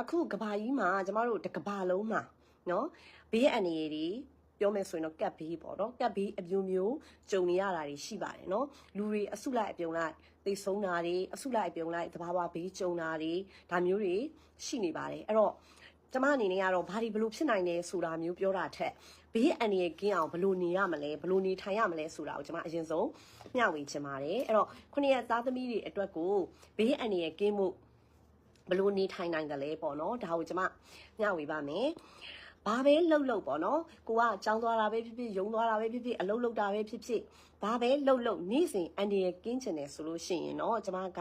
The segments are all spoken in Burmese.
အခုကဘာကြီးမှာကျမတို့တစ်ကဘာလုံးမှာနော်ဘေးအန္တရာယ်တွေပြောမယ်ဆိုရင်တော့ကပ်ဘေးပေါ့နော်ကပ်ဘေးအမျိုးမျိုးကြုံနေရတာတွေရှိပါတယ်နော်လူတွေအစုလိုက်အပြုံလိုက်သိဆုံးတာတွေအစုလိုက်အပြုံလိုက်တဘာဝဘေးကြုံတာတွေဒါမျိုးတွေရှိနေပါတယ်အဲ့တော့ကျမအနေနဲ့ကတော့ဘာဒီဘလို့ဖြစ်နိုင်လဲဆိုတာမျိုးပြောတာထက်ဘေးအန္တရာယ်ကင်းအောင်ဘလို့နေရမလဲဘလို့နေထိုင်ရမလဲဆိုတာကိုကျမအရင်ဆုံးမျှဝေချင်ပါတယ်အဲ့တော့ခုနှစ်ရက်သားသမီးတွေအတွက်ကိုဘေးအန္တရာယ်ကင်းမှု ဘလို့နေထိုင်နိုင်တယ်လဲပေါ့နော်ဒါကိုကျမညှဝေပါမယ်ဘာပဲလှုပ်လှုပ်ပေါ့နော်ကိုကကြောင်းသွားတာပဲဖြစ်ဖြစ်ယုံသွားတာပဲဖြစ်ဖြစ်အလုပ်လုပ်တာပဲဖြစ်ဖြစ်ဘာပဲလှုပ်လှုပ်နေ့စဉ်အန်ဒီရကင်းချင်တယ်ဆိုလို့ရှိရင်တော့ကျမက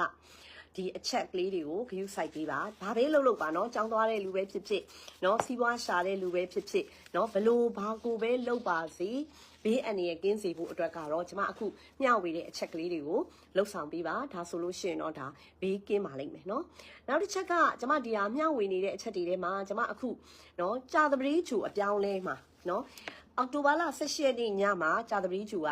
ဒီအချက်ကလေးတွေကိုဂရုစိုက်ပေးပါဘာပဲလှုပ်လှုပ်ပါနော်ကြောင်းသွားတဲ့လူပဲဖြစ်ဖြစ်နော်စီးပွားရှာတဲ့လူပဲဖြစ်ဖြစ်နော်ဘလို့ဘာကိုပဲလှုပ်ပါစေ ဘေးအန္တရာယ်ကင်းစေဖို့အတွက်ကတော့ကျွန်မအခုမျှဝေတဲ့အချက်ကလေးတွေကိုလှုပ်ဆောင်ပေးပါဒါဆိုလို့ရှိရင်တော့ဒါဘေးကင်းပါလိမ့်မယ်เนาะနောက်တစ်ချက်ကကျွန်မဒီဟာမျှဝေနေတဲ့အချက်တွေထဲမှာကျွန်မအခုเนาะကြာသပတေးchủအပြောင်းလဲမှာเนาะအောက်တိုဘာလ18ရက်နေ့ညမှာကြာသပတေးchủက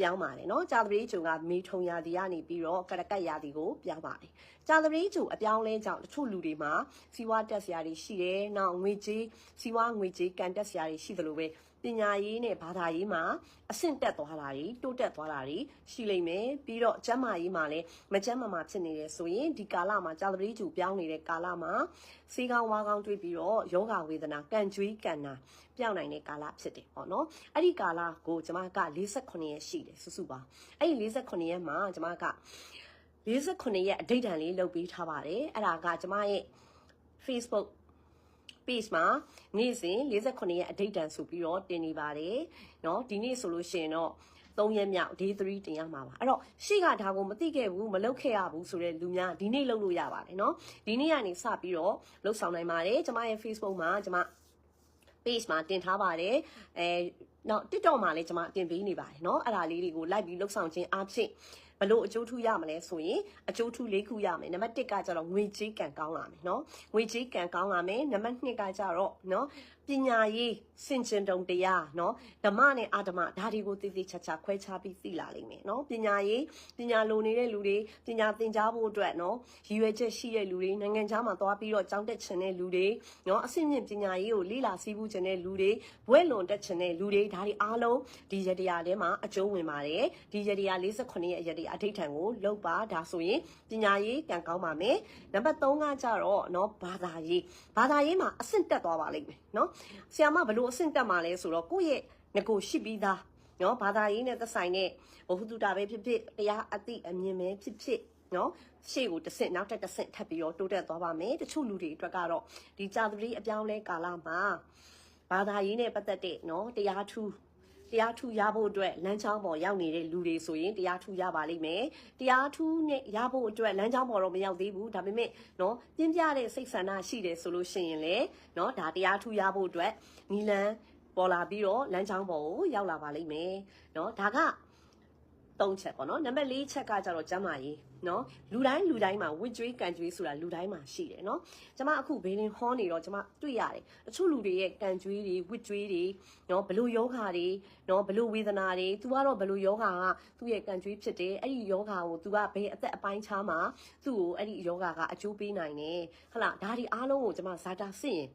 ပြောင်းပါတယ်เนาะကြာသပတေးကျုံကမေထုံရာသီကနေပြီးတော့ကရကတ်ရာသီကိုပြောင်းပါတယ်ကြာသပတေးကျုံအပြောင်းလဲကြောင့်တချို့လူတွေမှာစီးပွားတက်စရာတွေရှိတယ်နောက်ငွေကြေးစီးပွားငွေကြေးကန်တက်စရာတွေရှိသလိုပဲ ပညာရေးနဲ့ဘာသာရေးမှာအဆင့်တက်သွားတာတွေတိုးတက်သွားတာတွေရှိလိမ့်မယ်ပြီးတော့ကျန်းမာရေးမှာလည်းမကျန်းမာမာဖြစ်နေတယ်ဆိုရင်ဒီကာလမှာကြာသပတေးကျုံပြောင်းနေတဲ့ကာလမှာစေးကောင်းဝါးကောင်းတွေးပြီးတော့ယောဂဝေဒနာကန်ကြွေးကန်နာပြောင်းနိုင်တဲ့ကာလဖြစ်တယ်ပေါ့နော်အဲ့ဒီကာလကိုကျွန်မက48ရက်ရှိတယ်စုစုပါအဲ့ဒီ48ရက်မှာကျွန်မက48ရက်အဓိဋ္ဌာန်လေးလုပ်ပေးထားပါတယ်အဲ့ဒါကကျွန်မရဲ့ Facebook page မှာနေ့စဉ်48ရက်အဓိဋ္ဌာန်ဆိုပြီးတော့တင်နေပါတယ်เนาะဒီနေ့ဆိုလို့ရှိရင်တော့3ရက်မြောက် day 3တင်ရမှာပါအဲ့တော့ရှေ့ကဒါကိုမသိခဲ့ဘူးမလုပ်ခဲ့ရဘူးဆိုတဲ့လူများဒီနေ့လုပ်လို့ရပါတယ်เนาะဒီနေ့ကနေစပြီးတော့လှုပ်ဆောင်နိုင်ပါတယ်ကျမရဲ့ Facebook မှာကျမ page မှာတင်ထားပါတယ်အဲနောက် TikTok မှာလည်းကျွန်မတင်ပေးနေပါတယ်เนาะအဲ့ဒါလေးတွေကို like ပြီးလှုပ်ဆောင်ခြင်းအဖြစ် ဘလို့အကျိုးထူးရမလဲဆိုရင်အကျိုးထူး၄ခုရမယ်နံပါတ်၁ကကျတော့ငွေကြေးကံကောင်းလာမယ်နော်ငွေကြေးကံကောင်းလာမယ်နံပါတ်၂ကကျတော့နော်ပညာရေးစင်ကျင်တုံတရားနော်ဓမ္မနဲ့အာဓမ္မဒါတွေကိုသိသိချာချာခွဲခြားပြီးသိလာလိမ့်မယ်နော်ပညာရေးပညာလိုနေတဲ့လူတွေပညာသင်ကြားဖို့အတွက်နော်ရည်ရွယ်ချက်ရှိတဲ့လူတွေနိုင်ငံခြားမှာသွားပြီးတော့ကြောင်းတက်ချင်တဲ့လူတွေနော်အဆင့်မြင့်ပညာရေးကိုလေ့လာစည်းပူးချင်တဲ့လူတွေဘွဲ့လွန်တက်ချင်တဲ့လူတွေဒါတွေအားလုံးဒီရတရားထဲမှာအကျုံးဝင်ပါတယ်ဒီရတရား48ရဲ့ရတအထိတ်ထံကိုလောက်ပါဒါဆိုရင်ပညာရေးကံကောင်းပါမယ်နံပါတ်3ကကြတော့เนาะဘာသာရေးဘာသာရေးမှာအဆင့်တက်သွားပါလိမ့်မယ်เนาะဆရာမဘလို့အဆင့်တက်မှာလဲဆိုတော့ကိုယ့်ရဲ့ငကိုရှိပြီးသားနော်ဘာသာရေးနဲ့သက်ဆိုင်တဲ့ဘုဟုတုတာပဲဖြစ်ဖြစ်တရားအသိအမြင်ပဲဖြစ်ဖြစ်နော်ရှေ့ကိုတစ်ဆင့်နောက်တစ်တစ်ဆင့်ထပ်ပြီးတော့တိုးတက်သွားပါမယ်တချို့လူတွေအတွက်ကတော့ဒီကြာသပတေးအပြောင်းလဲကာလမှာဘာသာရေးနဲ့ပတ်သက်တဲ့နော်တရားထူး တရားထူးရဖို့အတွက်လမ်းကြောင်းပေါ်ရောက်နေတဲ့လူတွေဆိုရင်တရားထူးရပါလိမ့်မယ်တရားထူးနဲ့ရဖို့အတွက်လမ်းကြောင်းပေါ်တော့မရောက်သေးဘူးဒါပေမဲ့နော်ပြင်းပြတဲ့စိတ်ဆန္ဒရှိတယ်ဆိုလို့ရှိရင်လေနော်ဒါတရားထူးရဖို့အတွက်နီလန်းပေါ်လာပြီးတော့လမ်းကြောင်းပေါ်ကိုရောက်လာပါလိမ့်မယ်เนาะဒါကသုံးချက်ပေါ့နော်နံပါတ်၄ချက်ကကြတော့ကျမ်းမာရေး နော်လူတိုင်းလူတိုင်းမှာဝစ်ကြွေးကန်ကြွေးဆိုတာလူတိုင်းမှာရှိတယ်နော်ကျွန်မအခုဘေးလင်ဟောနေတော့ကျွန်မတွေ့ရတယ်အချို့လူတွေရဲ့ကန်ကြွေးတွေဝစ်ကြွေးတွေနော်ဘလို့ယောဂါတွေနော်ဘလို့ဝေဒနာတွေ तू ကတော့ဘလို့ယောဂါကသူ့ရဲ့ကန်ကြွေးဖြစ်တယ်အဲ့ဒီယောဂါကို तू ကဘယ်အသက်အပိုင်းခြားမှာသူ့ကိုအဲ့ဒီယောဂါကအကျိုးပေးနိုင်တယ်ဟုတ်လားဒါဒီအားလုံးကိုကျွန်မဇာတာစစ်ရင်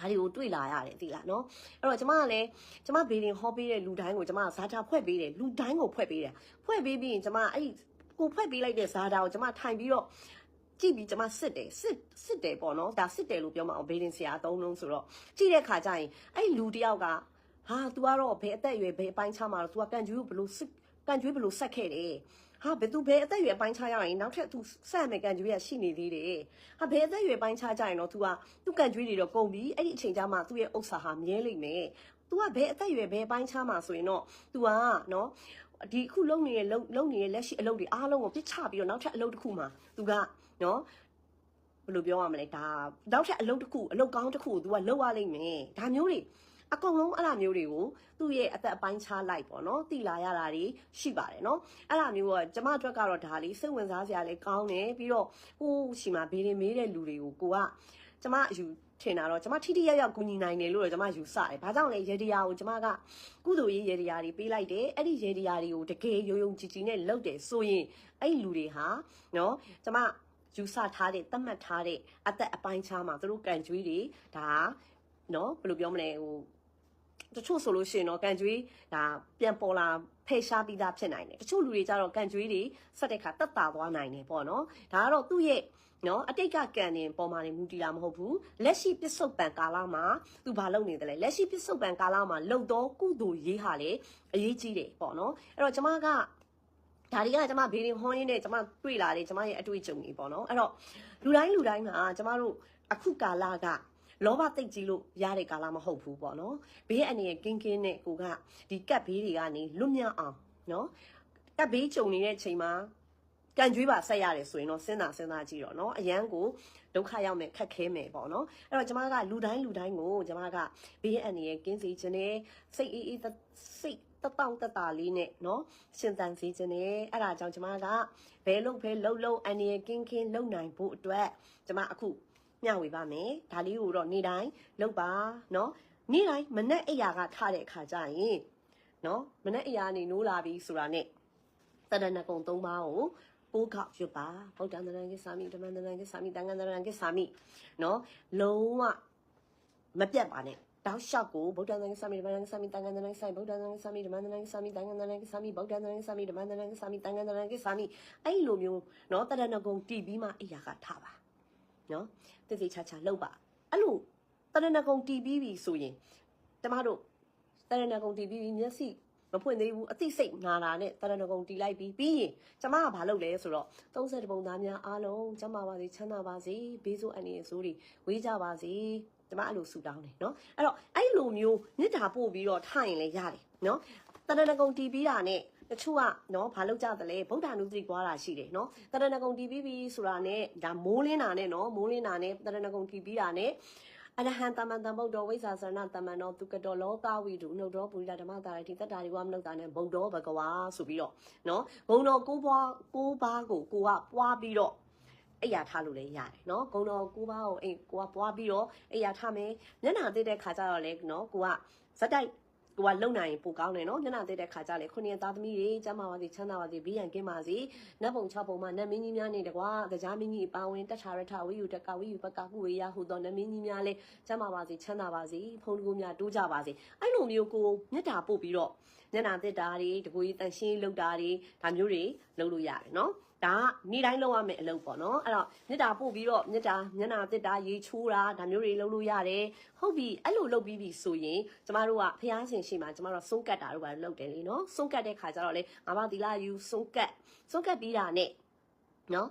ဒါတွေကိုတွေ့လာရတယ်ဒီလားနော်အဲ့တော့ကျမကလည်းကျမဘေးရင်ဟောပေးတဲ့လူတိုင်းကိုကျမဇာတာဖွဲ့ပေးတယ်လူတိုင်းကိုဖွဲ့ပေးတယ်ဖွဲ့ပေးပြီးရင်ကျမအဲ့ဒီ ကိုဖွဲ့ပေးလိုက်တဲ့ဇာတာကိုကျမထိုင်ပြီးတော့ကြည့်ပြီးကျမစစ်တယ်စစ်စစ်တယ်ပေါ့နော်ဒါစစ်တယ်လို့ပြောမှာအောင်ဘေးရင်ဆရာအသုံးလုံးဆိုတော့ကြည့်တဲ့ခါကျရင်အဲ့လူတယောက်ကဟာ तू ကတော့ဘယ်အသက်အရွယ်ဘယ်အပိုင်းခြားမှာတော့ तू ကကန်ကျွေးကိုဘလို့စစ်ကန်ကျွေးဘလို့ဆက်ခဲ့တယ်ဟာဘယ်သူဘယ်အသက်အရွယ်ပိုင်းခြားရရင်နောက်ထပ် तू ဆက်မယ်ကန်ကျွေးရရှိနေသေးတယ်ဟာဘယ်အသက်အရွယ်ပိုင်းခြားကြရင်တော့ तू ကသူ့ကန်ကျွေးတွေတော့ကုန်ပြီအဲ့ဒီအချိန်ကျမှသူ့ရဲ့ဥစ္စာဟာမြဲလိမ့်မယ် तू ကဘယ်အသက်အရွယ်ဘယ်ပိုင်းခြားမှာဆိုရင်တော့ तू ကနော် ဒီအခုလုံနေတဲ့လုံလုံနေတဲ့လက်ရှိအလုပ်တွေအားလုံးကိုပြစ်ချပြီးတော့နောက်ထပ်အလုပ်တစ်ခုမှာ तू ကနော်ဘယ်လိုပြောရမလဲဒါနောက်ထပ်အလုပ်တစ်ခုအလုပ်ကောင်းတစ်ခုကို तू ကလုပ်ရလိမ့်မယ်ဒါမျိုးတွေအကုန်လုံးအဲ့လိုမျိုးတွေကိုသူ့ရဲ့အသက်အပိုင်းခြားလိုက်ပေါ့နော်တိလာရတာတွေရှိပါတယ်နော်အဲ့လိုမျိုးကကျမအတွက်ကတော့ဒါလေးစိတ်ဝင်စားစရာလေးကောင်းတယ်ပြီးတော့ဟိုးရှိမှာဘေးရင်မေးတဲ့လူတွေကိုကိုကကျမအယူ ထင်တာတော့ကျမထိထိရောက်ရောက်ကူညီနိုင်တယ်လို့တော့ကျမယူဆတယ်။ဘာကြောင့်လဲရေဒီယာကိုကျမကကုသိုလ်ရေးရေဒီယာတွေပေးလိုက်တယ်။အဲ့ဒီရေဒီယာတွေကိုတကယ်ယုံယုံကြည်ကြည်နဲ့လုပ်တယ်ဆိုရင်အဲ့ဒီလူတွေဟာနော်ကျမယူဆထားတဲ့သတ်မှတ်ထားတဲ့အသက်အပိုင်းခြားမှာသူတို့ကန်ကြွေးတွေဒါနော်ဘယ်လိုပြောမလဲဟိုတချို့ဆိုလို့ရှိရင်တော့ကန်ကြွေးဒါပြန်ပေါ်လာဖယ်ရှားပြီးသားဖြစ်နိုင်တယ်တချို့လူတွေကြတော့ကန်ကြွေးတွေဆက်တဲ့ခါတက်တာသွားနိုင်တယ်ပေါ့နော်ဒါကတော့သူ့ရဲ့ နော်အတိတ်ကကံနေပေါ်မှာနေမူတည်တာမဟုတ်ဘူးလက်ရှိပစ္စုပန်ကာလမှာသူဘာလုပ်နေတယ်လဲလက်ရှိပစ္စုပန်ကာလမှာလှုပ်တော့ကုသိုလ်ရေးဟာလေအရေးကြီးတယ်ပေါ့နော်အဲ့တော့ကျမကဒါတွေကကျမဘေးရင်ဟွန်းရင်းနဲ့ကျမတွေ့လာတယ်ကျမရဲ့အတွေ့အကြုံတွေပေါ့နော်အဲ့တော့လူတိုင်းလူတိုင်းကကျမတို့အခုကာလကလောဘတိတ်ကြီးလို့ရတဲ့ကာလမဟုတ်ဘူးပေါ့နော်ဘေးအနေနဲ့ကင်းကင်းနဲ့ကိုကဒီကတ်ဘေးတွေကနေလွတ်မြောက်အောင်နော်ကတ်ဘေးကြုံနေတဲ့အချိန်မှာ ကန်ကြွေးပါဆက်ရတယ်ဆိုရင်တော့စဉ်းစားစဉ်းစားကြည့်တော့နော်အရန်ကိုဒုက္ခရောက်မယ်ခက်ခဲမယ်ပေါ့နော်အဲ့တော့ကျမကလူတိုင်းလူတိုင်းကိုကျမကဘေးအန္တရာယ်ကင်းစေခြင်းနဲ့စိတ်အေးအေးစိတ်တတောင့်တတလေးနဲ့เนาะရှင်သန်စေခြင်းနဲ့အဲ့ဒါကြောင့်ကျမကဘယ်လို့ဘယ်လှုပ်လှုပ်အန္တရာယ်ကင်းကင်းလှုပ်နိုင်ဖို့အတွက်ကျမအခုမျှဝေပါမယ်ဒါလေးကိုတော့နေ့တိုင်းလှုပ်ပါเนาะနေ့တိုင်းမနဲ့အိယာကထတဲ့အခါကျရင်เนาะမနဲ့အိယာနေနိုးလာပြီဆိုတာနဲ့တရဏဂုံ၃ပါးကို ပိုးခေါက်ရွတ်ပါဗုဒ္ဓံတရံကိသာမိဓမ္မံတရံကိသာမိသံဃံတရံကိသာမိနော်လုံးဝမပြတ်ပါနဲ့တောက်လျှောက်ကိုဗုဒ္ဓံတရံကိသာမိဓမ္မံတရံကိသာမိသံဃံတရံကိသာမိဗုဒ္ဓံတရံကိသာမိဓမ္မံတရံကိသာမိသံဃံတရံကိသာမိဗုဒ္ဓံတရံကိသာမိဓမ္မံတရံကိသာမိသံဃံတရံကိသာမိအဲ့လိုမျိုးနော်တရဏဂုံတည်ပြီးမှအိယာကထပါနော်တိတိချာချာလောက်ပါအဲ့လိုတရဏဂုံတည်ပြီးပြီဆိုရင်တမတို့တရဏဂုံတည်ပြီးပြီမျက်စိ မဖွင့်သေးဘူးအသိစိတ်နာတာနဲ့တရဏဂုံတီလိုက်ပြီးပြီးရင်ကျမကဘာလုပ်လဲဆိုတော့30ပုံသားများအားလုံးကျမပါစေချမ်းသာပါစေဘေးဆိုးအနေအဆိုးတွေဝေးကြပါစေကျမအဲ့လိုဆူတောင်းတယ်နော်အဲ့တော့အဲ့လိုမျိုးမြစ်တာပို့ပြီးတော့ထိုင်လဲရတယ်နော်တရဏဂုံတီပြီးတာနဲ့တချို့ကနော်ဘာလုပ်ကြသလဲဗုဒ္ဓနုသတိပွားတာရှိတယ်နော်တရဏဂုံတီပြီးပြီဆိုတာနဲ့ဒါမိုးလင်းတာနဲ့နော်မိုးလင်းတာနဲ့တရဏဂုံတီပြီးတာနဲ့ အရဟံတမန်တံဗုဒ္ဓဝိဇ္ဇာစရဏတမန်တော်သူကတော်လောကဝိတုနှုတ်တော်ပုရိသဓမ္မတာရတိတတ္တာရိဝမနုဿာနဲ့ဗုဒ္ဓဘဂဝါဆိုပြီးတော့နော်ဘုံတော်ကိုးပွားကိုးပါးကိုကိုကပွားပြီးတော့အဲ့ရထားလို့လည်းရတယ်နော်ဂုံတော်ကိုပါကိုအိမ်ကိုကပွားပြီးတော့အဲ့ရထားမယ်မျက်နှာသိတဲ့ခါကျတော့လေနော်ကိုကဇက်တိုက် ကိုကလုံနိုင်ရင်ပိုကောင်းတယ်နော်မျက်နှာသိတဲ့ခါကျလေခုနှစ်သားသမီးတွေကျမ်းမာပါစေချမ်းသာပါစေဘေးရန်ကင်းပါစေနတ်ပုံ၆ပုံမှာနတ်မင်းကြီးများနေတကွာတရားမင်းကြီးအပါဝင်တထရထဝိယုတကဝိယုပကဟုဝေယဟုသောနတ်မင်းကြီးများလေကျမ်းမာပါစေချမ်းသာပါစေဖုန်တကူများတိုးကြပါစေအဲ့လိုမျိုးကိုမျက်တာပို့ပြီးတော့မျက်နှာသစ်တာတွေတကူကြီးတန်ရှင်းလောက်တာတွေဒါမျိုးတွေလုပ်လို့ရတယ်နော် ဒါကနေ့တိုင်းလုပ်ရမယ့်အလုပ်ပေါ့နော်အဲ့တော့မြစ်တာပို့ပြီးတော့မြစ်တာမျက်နှာတစ်တာရေချိုးတာဒါမျိုးတွေလုပ်လို့ရတယ်ဟုတ်ပြီအဲ့လိုလုပ်ပြီးပြီဆိုရင်ကျမတို့ကဖျားရှင်ရှိမှကျမတို့ဆုံးကတ်တာတို့ပါလုပ်တယ်လေနော်ဆုံးကတ်တဲ့ခါကျတော့လေငါမသီလာယူဆုံးကတ်ဆုံးကတ်ပြီးတာနဲ့နော်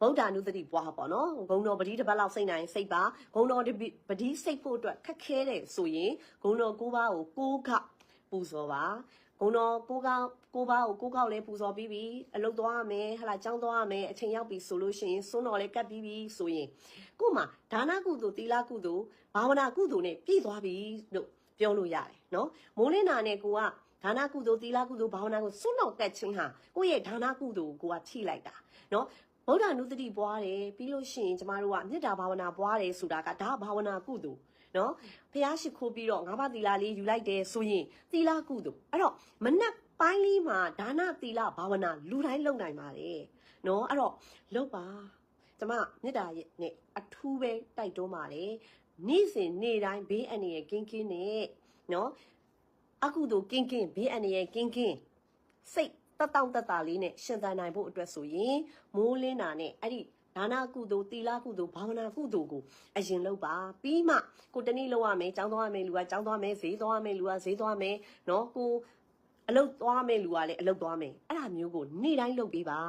ဗုဒ္ဓ ानु သတိပွားပေါ့နော်ဂုံတော်ပတိတစ်ပတ်လောက်စိတ်နိုင်စိတ်ပါဂုံတော်ပတိစိတ်ဖို့အတွက်ခက်ခဲတယ်ဆိုရင်ဂုံတော်ကိုးပါးကိုကိုးခပူဇော်ပါ ဂုံတော်ကိုကောက်ကိုပါကိုကိုကောက်လဲပူဇော်ပြီးပြီအလုတ်သွားရမယ်ဟလာចောင်းသွားရမယ်အချိန်ရောက်ပြီဆိုလို့ရှိရင်စွန်းတော်လဲကတ်ပြီးပြီဆိုရင်ကို့မှာဒါနကုသိုလ်သီလကုသိုလ်ဘာဝနာကုသိုလ်နဲ့ပြည့်သွားပြီလို့ပြောလို့ရတယ်နော်မိုးလင်းနာနဲ့ကိုကဒါနကုသိုလ်သီလကုသိုလ်ဘာဝနာကိုစွန်းတော်ကတ်ခြင်းဟာကိုယ့်ရဲ့ဒါနကုသိုလ်ကိုကိုကထိလိုက်တာနော်ဗုဒ္ဓနုတ္တိပွားတယ်ပြီးလို့ရှိရင်ကျမတို့ကမေတ္တာဘာဝနာပွားတယ်ဆိုတာကဒါဘာဝနာကုသိုလ် နော်ဖះရှိခိုးပြီးတော့ငါးပါးသီလလေးယူလိုက်တယ်ဆိုရင်သီလကုသိုလ်အဲ့တော့မနက်ပိုင်းလေးမှာဒါနသီလဘာဝနာလူတိုင်းလုပ်နိုင်ပါတယ်နော်အဲ့တော့လုပ်ပါကျမမေတ္တာရဲ့နဲ့အထူးပဲတိုက်တွန်းပါတယ်နေ့စဉ်နေ့တိုင်းဘေးအန္တရာယ်ကင်းကင်းနဲ့နော်အကုသိုလ်ကင်းကင်းဘေးအန္တရာယ်ကင်းကင်းစိတ်တတောင့်တတလေးနဲ့ရှင်သန်နိုင်ဖို့အတွက်ဆိုရင်မိုးလင်းတာနဲ့အဲ့ဒီ ဒါနကုသိုလ်သီလကုသိုလ်ဘာဝနာကုသိုလ်ကိုအရင်လုပ်ပါပြီးမှကိုတနည်းလုပ်ရမယ်ចောင်းသွားရမယ်လူကចောင်းသွားမယ်ဈေးသွားရမယ်လူကဈေးသွားမယ်နော်ကိုအလုပ်သွားမယ်လူကလည်းအလုပ်သွားမယ်အဲ့ဒါမျိုးကိုနေ့တိုင်းလုပ်ပေးပါ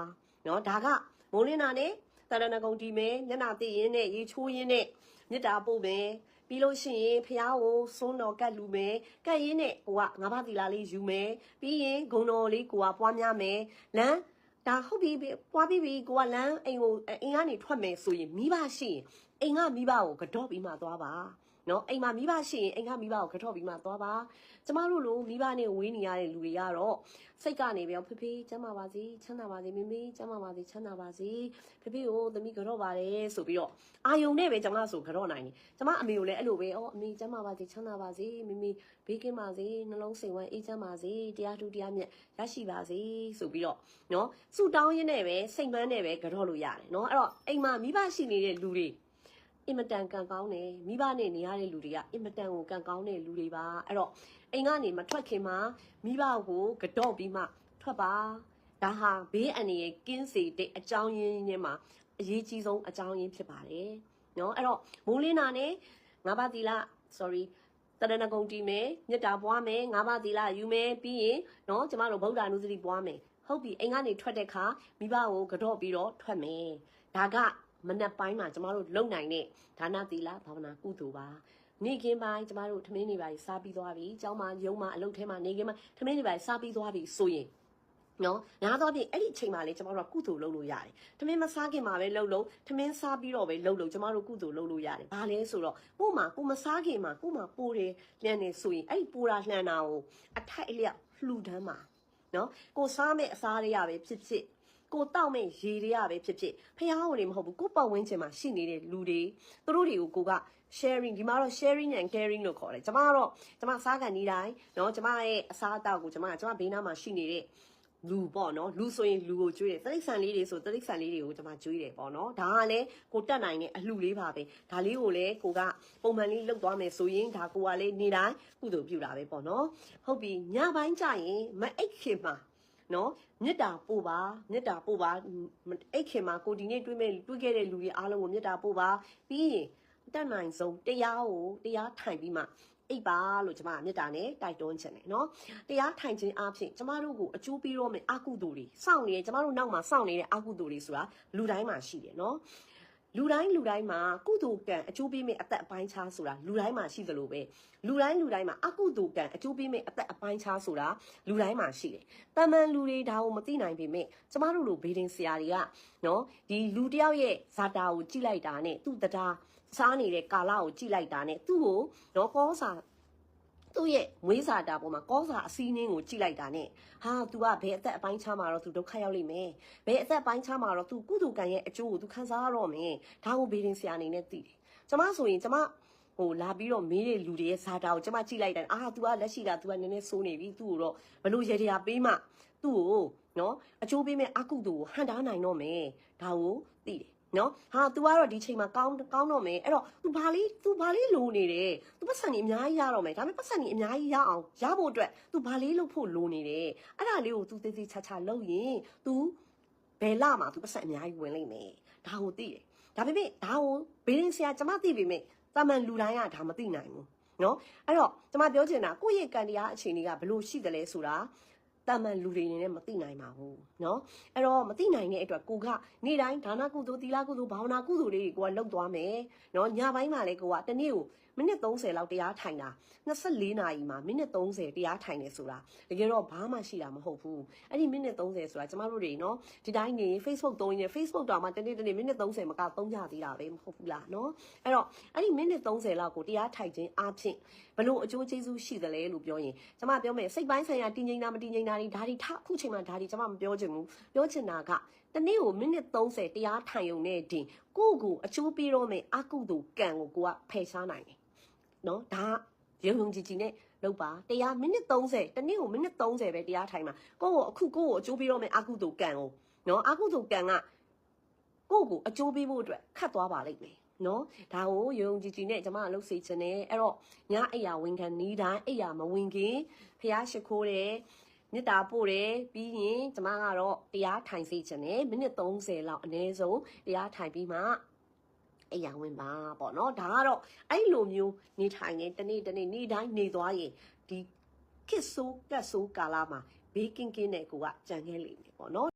နော်ဒါကမိုးလင်းတာနဲ့သရဏဂုံတီမယ်မျက်နာသိရင်နဲ့ရေချိုးရင်နဲ့မေတ္တာပို့မယ်ပြီးလို့ရှိရင်ဖះကိုစွန်းတော်ကတ်လူမယ်ကတ်ရင်းနဲ့ကိုကငါးပါးသီလာလေးယူမယ်ပြီးရင်ဂုံတော်လေးကိုကပွားများမယ်လမ်း ဒါဟုတ်ပြီပွားပြီးပြီကိုကလမ်းအိမ်ကိုအိမ်ကနေထွက်မယ်ဆိုရင်မိဘရှိရင်အိမ်ကမိဘကိုကတော့ပြီးမှသွားပါ နော်အိမ်မှာမိဘရှိရင်အိမ်ကမိဘကိုကတော့ပြီးမှသွားပါကျမတို့လိုမိဘနဲ့ဝေးနေရတဲ့လူတွေကတော့စိတ်ကနေပြောဖေဖေကျမ်းပါပါစေချမ်းသာပါစေမမေကျမ်းပါပါစေချမ်းသာပါစေဖေဖေကိုသမီးကတော့ပါတယ်ဆိုပြီးတော့အာယုံနဲ့ပဲကျမဆိုကတော့နိုင်တယ်ကျမအမေကိုလည်းအဲ့လိုပဲအော်အမေကျမ်းပါပါစေချမ်းသာပါစေမမေဘေးကင်းပါစေနှလုံးစိမ်ဝမ်းအေးချမ်းပါစေတရားထူးတရားမြတ်ရရှိပါစေဆိုပြီးတော့နော်ဆူတောင်းရင်းနဲ့ပဲစိတ်ပန်းနဲ့ပဲကတော့လို့ရတယ်နော်အဲ့တော့အိမ်မှာမိဘရှိနေတဲ့လူတွေ အင်မတန်ကံကောင်းတယ်မိဘနဲ့နေရတဲ့လူတွေကအင်မတန်ကိုကံကောင်းတဲ့လူတွေပါအဲ့တော့အိမ်ကနေမထွက်ခင်မှာမိဘကိုကတော့ပြီးမှထွက်ပါဒါဟာဘေးအန္တရာယ်ကင်းစေတဲ့အကြောင်းရင်းထဲမှာအရေးကြီးဆုံးအကြောင်းရင်းဖြစ်ပါတယ်နော်အဲ့တော့မိုးလင်းတာနဲ့ငါးပါးသီလ sorry တရဏဂုံတီမယ်မြတ်တာပွားမယ်ငါးပါးသီလယူမယ်ပြီးရင်နော်ကျမတို့ဗုဒ္ဓ ानु သတိပွားမယ်ဟုတ်ပြီအိမ်ကနေထွက်တဲ့ခါမိဘကိုကတော့ပြီးတော့ထွက်မယ်ဒါက မနက်ပိုင်းမှာကျမတို့လုံနိုင်တဲ့ဒါနသီလဘာဝနာကုသိုလ်ပါနေ့ခင်းပိုင်းကျမတို့ထမင်းတွေပါစားပြီးသွားပြီ။ကျောင်းမှာရုံးမှာအလုပ်ထဲမှာနေခင်းမှာထမင်းတွေပါစားပြီးသွားပြီဆိုရင်နော်ညာတော့ပြင်အဲ့ဒီအချိန်မှာလေကျမတို့ကကုသိုလ်လုပ်လို့ရတယ်။ထမင်းမစားခင်မှာပဲလုပ်လို့ထမင်းစားပြီးတော့ပဲလုပ်လို့ကျမတို့ကုသိုလ်လုပ်လို့ရတယ်။ဘာလဲဆိုတော့ကို့မှာကိုမစားခင်မှာကို့မှာပိုးတယ်လျှံနေဆိုရင်အဲ့ဒီပိုးတာလှန်တာကိုအထိုက်အလျောက်လှူဒန်းပါနော်ကိုစားမဲ့အစားတွေကပဲဖြစ်ဖြစ် ကိုတောက်မဲ့ရေတွေကပဲဖြစ်ဖြစ်ဖះဟိုတွေမဟုတ်ဘူးကိုပတ်ဝန်းကျင်မှာရှိနေတဲ့လူတွေသူတို့တွေကိုကိုက sharing ဒီမှာတော့ sharing and caring လို့ခေါ်တယ်ကျမကတော့ကျမစားကန်နေတိုင်းเนาะကျမရဲ့အစားအသောက်ကိုကျမကကျမဘေးနားမှာရှိနေတဲ့လူပေါ့နော်လူဆိုရင်လူကိုကျွေးတယ်တိရစ္ဆာန်လေးတွေဆိုတိရစ္ဆာန်လေးတွေကိုကျွန်မကျွေးတယ်ပေါ့နော်ဒါကလည်းကိုတက်နိုင်တဲ့အလှလေးပါပဲဒါလေးကိုလည်းကိုကပုံမှန်လေးလုပ်သွားမယ်ဆိုရင်ဒါကိုကလည်းနေတိုင်းကုသိုလ်ပြုတာပဲပေါ့နော်ဟုတ်ပြီညပိုင်းကျရင်မအိတ်ခင်မှာ နော်မေတ္တာပို့ပါမေတ္တာပို့ပါအိတ်ခင်မှာကိုဒီနေ့တွေးမဲ့တွေးခဲ့တဲ့လူတွေအားလုံးကိုမေတ္တာပို့ပါပြီးရင်တက်နိုင်ဆုံးတရားကိုတရားထိုင်ပြီးမှအိပ်ပါလို့ကျွန်မကမေတ္တာနဲ့တိုက်တွန်းချင်တယ်နော်တရားထိုင်ခြင်းအပြင်ကျမတို့ကိုအကျိုးပေးတော့မယ်အကုသိုလ်တွေစောင့်နေတယ်ကျမတို့နောက်မှာစောင့်နေတဲ့အကုသိုလ်တွေဆိုတာလူတိုင်းမှာရှိတယ်နော် လူတိုင်းလူတိုင်းမှာကုသိုလ်ကံအကျိုးပေးမယ့်အသက်အပိုင်းခြားဆိုတာလူတိုင်းမှာရှိသလိုပဲလူတိုင်းလူတိုင်းမှာအကုသိုလ်ကံအကျိုးပေးမယ့်အသက်အပိုင်းခြားဆိုတာလူတိုင်းမှာရှိတယ်။တမန်လူတွေဒါကိုမသိနိုင်ပေမဲ့ကျမတို့လိုဘေးဒင်ဆရာတွေကနော်ဒီလူတယောက်ရဲ့ဇာတာကိုကြည့်လိုက်တာနဲ့သူ့တရားစားနေတဲ့ကာလကိုကြည့်လိုက်တာနဲ့သူ့ကိုတော့ကောစာ သူ့ရဲ့မွေးစာတာပေါ်မှာကောစာအစည်းအနှင်းကိုကြည့်လိုက်တာနဲ့ဟာ तू ကဘယ်အသက်အပိုင်းခြားမှာတော့ तू ဒုက္ခရောက်လိမ့်မယ်ဘယ်အသက်ပိုင်းခြားမှာတော့ तू ကုသကံရဲ့အကျိုးကို तू ခံစားရတော့မယ်ဒါကိုဘေးဒင်ဆရာအနေနဲ့သိတယ်ကျမဆိုရင်ကျမဟိုလာပြီးတော့မေးတဲ့လူတွေရဲ့ဇာတာကိုကျမကြည့်လိုက်တယ်အာ तू ကလက်ရှိတာ तू ကနည်းနည်းစိုးနေပြီ तू ကိုတော့ဘလို့ရေတရာပေးမှသူ့ကိုနော်အကျိုးပေးမဲ့အကုသို့ကိုဟန်တားနိုင်တော့မယ်ဒါကိုသိတယ် နော်ဟာ तू ကတော့ဒီချိန်မှာကောင်းကောင်းတော့မယ်အဲ့တော့ तू ဘာလေး तू ဘာလေးလိုနေတယ် तू ပတ်စံကြီးအများကြီးရတော့မယ်ဒါပေမဲ့ပတ်စံကြီးအများကြီးရအောင်ရဖို့အတွက် तू ဘာလေးလုပ်ဖို့လိုနေတယ်အဲ့ဒါလေးကို तू သေးသေးချာချာလုပ်ရင် तू ဘယ်လာမှာ तू ပတ်စံအများကြီးဝင်လိမ့်မယ်ဒါကိုသိတယ်ဒါပေမဲ့ဒါကိုဘေးရင်ဆရာကျမသိပေမဲ့တာမန်လူတိုင်းကဒါမသိနိုင်ဘူးနော်အဲ့တော့ကျမပြောချင်တာကိုယ့်ရဲ့ကံတရားအခြေအနေကဘလို့ရှိတယ်လဲဆိုတာ တာမန်လူတွေအနေနဲ့မသိနိုင်ပါဘူးเนาะအဲ့တော့မသိနိုင်တဲ့အတွက်ကိုကနေ့တိုင်းဒါနကုသိုလ်သီလကုသိုလ်ဘာဝနာကုသိုလ်တွေကိုကလုပ်သွားမယ်เนาะညပိုင်းမှာလည်းကိုကတနေ့ကို မိနစ်30လောက်တရားထိုင်တာ24နာရီမှာမိနစ်30တရားထိုင်နေဆိုတာတကယ်တော့ဘာမှရှိတာမဟုတ်ဘူးအဲ့ဒီမိနစ်30ဆိုတာကျမတို့တွေနော်ဒီတိုင်းနေ Facebook သုံးရင် Facebook တော့မှတနေ့တနေ့မိနစ်30မကသုံးကြသေးတာပဲမဟုတ်ဘူးလားနော်အဲ့တော့အဲ့ဒီမိနစ်30လောက်ကိုတရားထိုင်ခြင်းအပြင်ဘလို့အကျိုးကျေးဇူးရှိသလဲလို့ပြောရင်ကျမပြောမယ်စိတ်ပိုင်းဆိုင်ရာတည်ငြိမ်တာမတည်ငြိမ်တာတွေဒါတွေထအခုချိန်မှာဒါတွေကျမမပြောချင်ဘူးပြောချင်တာကတနေ့ကိုမိနစ်30တရားထိုင်ုံနဲ့တင်ကိုကိုအချိုးပေးတော့မယ်အကုသို့ကံကိုကိုကဖယ်ရှားနိုင်တယ် နော်ဒါရုံရုံကြည်ကြည်နဲ့လုပ်ပါတရားမိနစ်30တနေ့ကိုမိနစ်30ပဲတရားထိုင်မှာကိုယ့်ကိုအခုကိုယ့်ကိုအကျိုးပေးတော့မယ်အကုသို့ကံကိုနော်အကုသို့ကံကကိုယ့်ကိုအကျိုးပေးဖို့အတွက်ခတ်သွားပါလိမ့်မယ်နော်ဒါကိုယုံကြည်ကြည်နဲ့ကျမကလှုပ်စေချင်တယ်အဲ့တော့ညအိယာဝင်ခံနီးတိုင်းအိယာမဝင်ခင်ဖះရှိခိုးတယ်မေတ္တာပို့တယ်ပြီးရင်ကျမကတော့တရားထိုင်စေချင်တယ်မိနစ်30လောက်အနည်းဆုံးတရားထိုင်ပြီးမှ အိယာဝင်ပါပေါ့နော်ဒါကတော့အဲ့လိုမျိုးနေထိုင်နေတနေ့တနေ့နေ့တိုင်းနေသွားရင်ဒီခစ်ဆိုးကတ်ဆိုးကာလာမှာဘေးကင်းကင်းနဲ့ကိုကကြံခဲ့လိမ့်မယ်ပေါ့နော်